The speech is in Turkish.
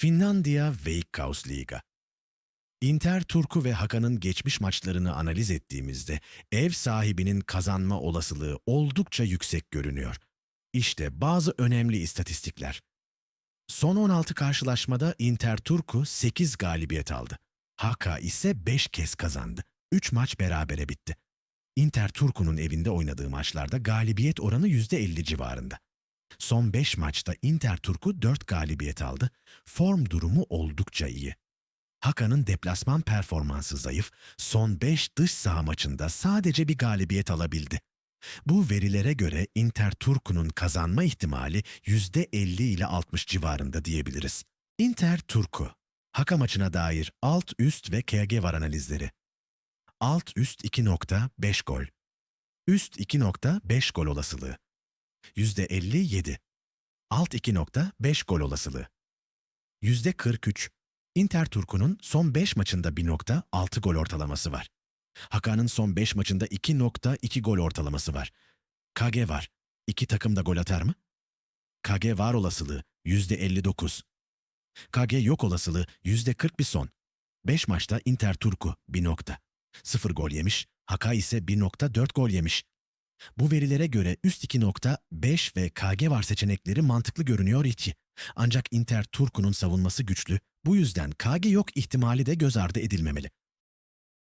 Finlandiya Veikkausliiga Inter Turku ve Hakan'ın geçmiş maçlarını analiz ettiğimizde ev sahibinin kazanma olasılığı oldukça yüksek görünüyor. İşte bazı önemli istatistikler. Son 16 karşılaşmada Inter Turku 8 galibiyet aldı. Haka ise 5 kez kazandı. 3 maç berabere bitti. Inter Turku'nun evinde oynadığı maçlarda galibiyet oranı %50 civarında. Son 5 maçta Inter Turku 4 galibiyet aldı. Form durumu oldukça iyi. Hakan'ın deplasman performansı zayıf, son 5 dış saha maçında sadece bir galibiyet alabildi. Bu verilere göre Inter Turku'nun kazanma ihtimali %50 ile 60 civarında diyebiliriz. Inter Turku Haka maçına dair alt üst ve KG var analizleri. Alt üst 2.5 gol. Üst 2.5 gol olasılığı. %57. Alt 2.5 gol olasılığı. %43. Inter Turku'nun son 5 maçında 1.6 gol ortalaması var. Hakan'ın son 5 maçında 2.2 gol ortalaması var. KG var. İki takım da gol atar mı? KG var olasılığı %59. KG yok olasılığı %40 bir son. 5 maçta Inter Turku 1 nokta. 0 gol yemiş, Haka ise 1.4 gol yemiş. Bu verilere göre üst 2.5 ve KG var seçenekleri mantıklı görünüyor içi. Ancak Inter Turku'nun savunması güçlü, bu yüzden KG yok ihtimali de göz ardı edilmemeli.